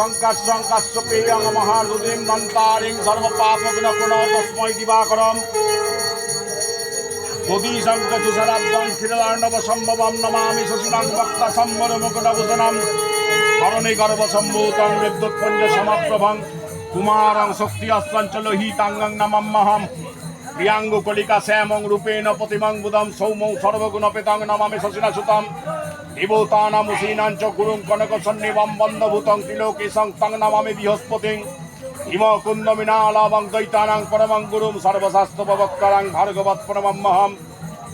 সংকাশ্যং কাশ্যপেয়ং মহারুদিম নন্তারিং সর্বপাপ বিনপুণ তস্মৈ দিবাকরম ক্ষীরার্ণব সম্ভবম নমামি শশীলাং ভক্ত সম্বর মুকুটভূষণম ধরণী গর্ভসম্ভূতং বিদ্যুৎপুঞ্জ সমাপ্রভং কুমারং শক্তি অস্তাঞ্চল হিতাঙ্গং নমম্মহম প্রিয়াঙ্গু কলিকা শ্যামং রূপেণ প্রতিমং বুধম সৌমং সর্বগুণ পেতং নমামি শশীলা সুতম দেবতানামুসীনাঞ্চ গুরুং কনক সন্নিবম বন্ধভূতং ত্রিলোকেশং তং নমামি বৃহস্পতিং। ইম কুন্দ মিনালাবং দৈতানাং পরমং গুরুম সর্বশাস্ত্র প্রবক্তারাং ভার্গবৎ পরমহম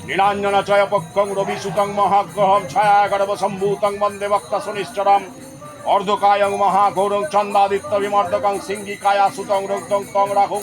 নীলাঞ্জন চয় পক্ষং রবি সুতং মহাগ্রহম ছায়া গর্ভ সম্ভূতং বন্দে বক্তা সুনিশ্চরম। অর্ধকায়ং মহাঘোরং চন্দাদিত্য বিমর্দকং সুতং রুক্তং তং রাহুং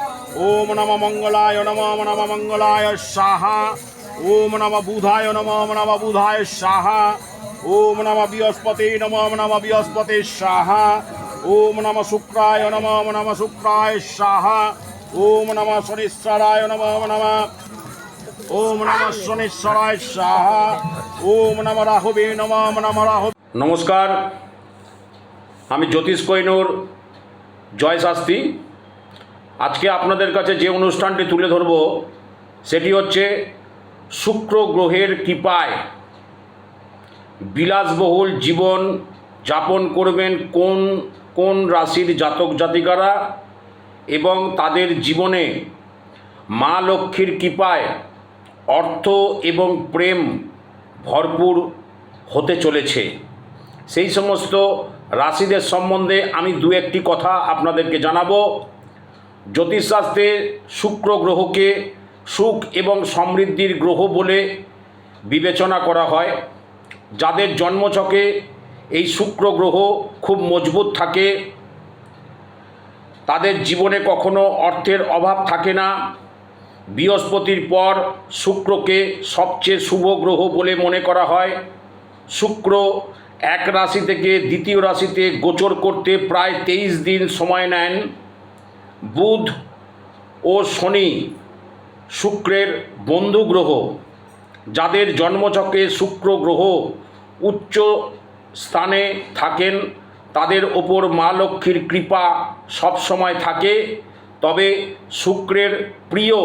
ওম নম মঙ্গলায় নম নম মঙ্গলায় সাহা ওম নম বুধায় নম নম বুধায় সাহা ওম নম বৃহস্পতি নম নম বৃহস্পতি সাহা ওম নম শুক্রায় নম নম শুক্রায় সাহা ওম নম শনিশ্বরায় নম নম ওম নম শনিশ্বরায় সাহা ওম নম রাহবে নম নম রাহ নমস্কার আমি জ্যোতিষ কৈনুর জয় শাস্ত্রী আজকে আপনাদের কাছে যে অনুষ্ঠানটি তুলে ধরব, সেটি হচ্ছে শুক্র গ্রহের কৃপায় বিলাসবহুল জীবন যাপন করবেন কোন কোন রাশির জাতক জাতিকারা এবং তাদের জীবনে মা লক্ষ্মীর কৃপায় অর্থ এবং প্রেম ভরপুর হতে চলেছে। সেই সমস্ত রাশিদের সম্বন্ধে আমি দু একটি কথা আপনাদেরকে জানাব। জ্যোতিষশাস্ত্রে শুক্র গ্রহকে সুখ এবং সমৃদ্ধির গ্রহ বলে বিবেচনা করা হয়। যাদের জন্মছকে এই শুক্র গ্রহ খুব মজবুত থাকে, তাদের জীবনে কখনো অর্থের অভাব থাকে না। বৃহস্পতির পর শুক্রকে সবচেয়ে শুভ গ্রহ বলে মনে করা হয়। শুক্র এক রাশি থেকে দ্বিতীয় রাশিতে গোচর করতে প্রায় তেইশ দিন সময় নেন। বুধ ও শনি শুক্রের বন্ধু গ্রহ, যাদের জন্মচক্রে শুক্র গ্রহ উচ্চ স্থানে থাকেন, তাদের ওপর মা লক্ষ্মীর কৃপা সবসময় থাকে। তবে শুক্রের প্রিয়,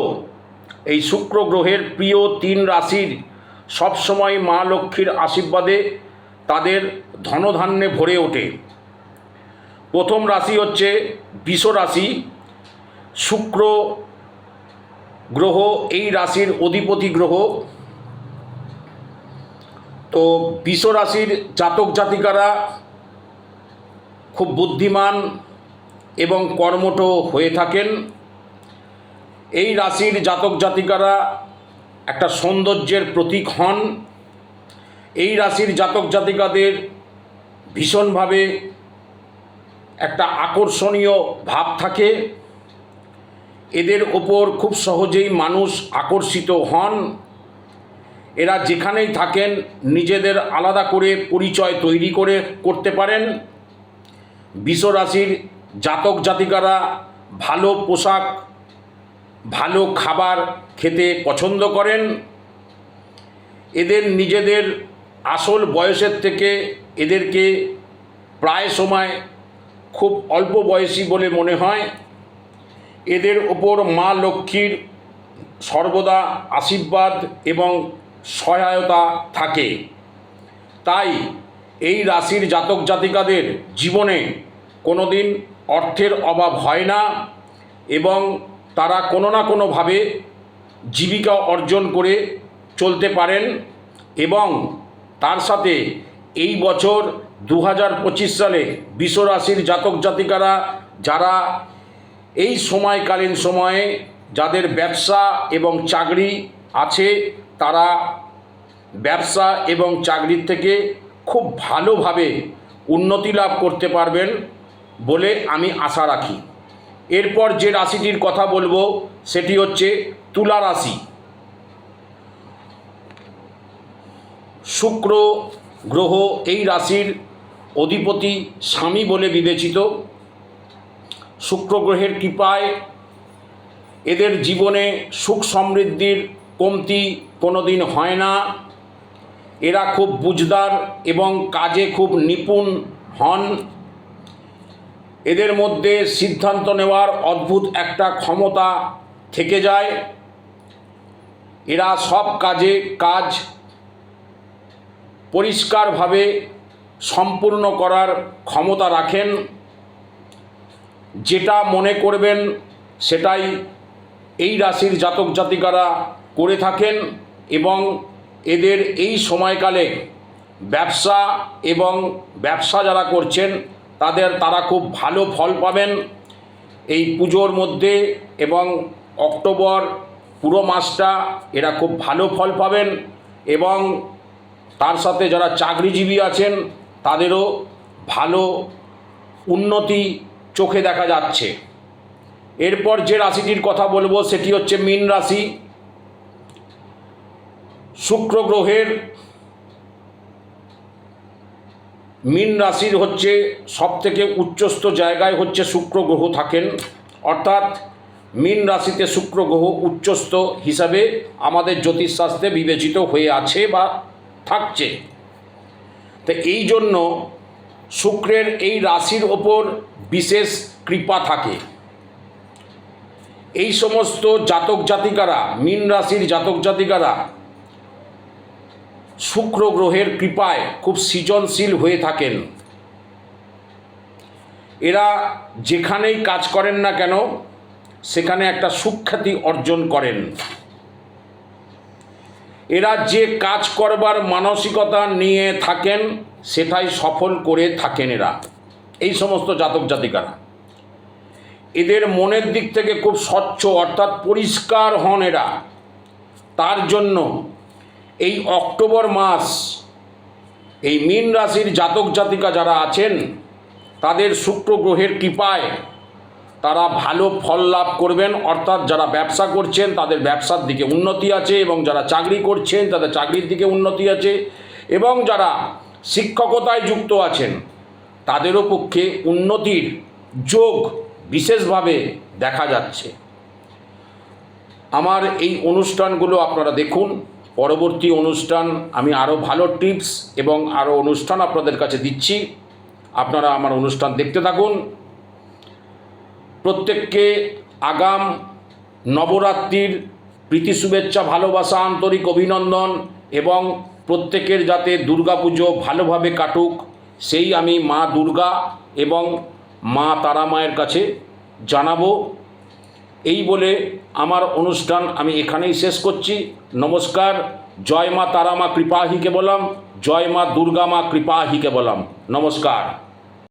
এই শুক্র গ্রহের প্রিয় তিন রাশির সবসময় মা লক্ষ্মীর আশীর্বাদে তাদের ধনধান্যে ভরে ওঠে। প্রথম রাশি হচ্ছে বিষ রাশি শুক্র গ্রহ, এই রাশির অধিপতি গ্রহ। তো বিষ রাশির জাতক জাতিকারা খুব বুদ্ধিমান এবং কর্মঠ হয়ে থাকেন। এই রাশির জাতক জাতিকারা একটা সৌন্দর্যের প্রতীক হন। এই রাশির জাতক জাতিকাদের ভীষণভাবে একটা আকর্ষণীয় ভাব থাকে। এদের ওপর খুব সহজেই মানুষ আকর্ষিত হন। এরা যেখানেই থাকেন, নিজেদের আলাদা করে পরিচয় তৈরি করে করতে পারেন। বিশ্বরাশির জাতক জাতিকারা ভালো পোশাক, ভালো খাবার খেতে পছন্দ করেন। এদের নিজেদের আসল বয়সের থেকে এদেরকে প্রায় সময় খুব অল্প বয়সী বলে মনে হয়। এদের ওপর মা লক্ষ্মীর সর্বদা আশীর্বাদ এবং সহায়তা থাকে। তাই এই রাশির জাতক জাতিকাদের জীবনে কোনো দিন অর্থের অভাব হয় না এবং তারা কোনো না কোনোভাবে জীবিকা অর্জন করে চলতে পারেন এবং তার সাথে এই বছর দু হাজার পঁচিশ সালে বিশ্বরাশির জাতক জাতিকারা যারা এই সময়কালীন সময়ে যাদের ব্যবসা এবং চাকরি আছে, তারা ব্যবসা এবং চাকরির থেকে খুব ভালোভাবে উন্নতি লাভ করতে পারবেন বলে আমি আশা রাখি। এরপর যে রাশিটির কথা বলব, সেটি হচ্ছে তুলা রাশি। শুক্র, গ্রহ এই রাশির অধিপতি স্বামী বলে বিবেচিত। শুক্র গ্রহের কৃপায় এদের জীবনে সুখ সমৃদ্ধির কমতি কোনোদিন হয় না। এরা খুব বুঝদার এবং কাজে খুব নিপুণ হন। এদের মধ্যে সিদ্ধান্ত নেওয়ার অদ্ভুত একটা ক্ষমতা থেকে যায়। এরা সব কাজে কাজ পরিষ্কারভাবে সম্পূর্ণ করার ক্ষমতা রাখেন। যেটা মনে করবেন সেটাই এই রাশির জাতক জাতিকারা করে থাকেন এবং এদের এই সময়কালে ব্যবসা এবং ব্যবসা যারা করছেন তাদের তারা খুব ভালো ফল পাবেন। এই পুজোর মধ্যে এবং অক্টোবর পুরো মাসটা এরা খুব ভালো ফল পাবেন এবং তার সাথে যারা চাকরিজীবী আছেন তাদেরও ভালো উন্নতি চোখে দেখা যাচ্ছে। এরপর যে রাশিটির কথা বলব, সেটি হচ্ছে মীন রাশি। শুক্র গ্রহের মীন রাশির হচ্ছে সবথেকে উচ্চস্থ জায়গায় হচ্ছে শুক্র গ্রহ থাকেন। অর্থাৎ মীন রাশিতে শুক্র গ্রহ উচ্চস্থ হিসাবে আমাদের জ্যোতিষশাস্ত্রে বিবেচিত হয়ে আছে বা থাকছে। তো এই জন্য শুক্রের এই রাশির ওপর বিশেষ কৃপা থাকে। এই সমস্ত জাতক জাতিকারা, মীন রাশির জাতক জাতিকারা শুক্র গ্রহের কৃপায় খুব সৃজনশীল হয়ে থাকেন। এরা যেখানেই কাজ করেন না কেন, সেখানে একটা সুখ্যাতি অর্জন করেন। এরা যে কাজ করবার মানসিকতা নিয়ে থাকেন, সেটাই সফল করে থাকেন এরা। এই সমস্ত জাতক জাতিকারা। এদের মনের দিক থেকে খুব স্বচ্ছ অর্থাৎ পরিষ্কার হন এরা। তার জন্য এই অক্টোবর মাস, এই মীন রাশির জাতক জাতিকা যারা আছেন, তাদের শুক্র গ্রহের কৃপায় তারা ভালো ফল লাভ করবেন। অর্থাৎ যারা ব্যবসা করছেন, তাদের ব্যবসার দিকে উন্নতি আছে এবং যারা চাকরি করছেন, তাদের চাকরির দিকে উন্নতি আছে এবং যারা শিক্ষকতায় যুক্ত আছেন তাদেরও পক্ষে উন্নতির যোগ বিশেষভাবে দেখা যাচ্ছে। আমার এই অনুষ্ঠানগুলো আপনারা দেখুন। পরবর্তী অনুষ্ঠান, আমি আরও ভালো টিপস এবং আরও অনুষ্ঠান আপনাদের কাছে দিচ্ছি। আপনারা আমার অনুষ্ঠান দেখতে থাকুন। প্রত্যেককে আগাম নবরাত্রির প্রীতি শুভেচ্ছা, ভালোবাসা, আন্তরিক অভিনন্দন এবং প্রত্যেকের যাতে দুর্গাপুজো ভালোভাবে কাটুক। সেই আমি মা দুর্গা এবং মা তারা মায়ের কাছে জানাব। এই বলে আমার অনুষ্ঠান আমি এখানেই শেষ করছি। নমস্কার। জয় মা তারা মা কৃপাহিকে বললাম জয় মা দুর্গা মা কৃপাহিকে বললাম নমস্কার।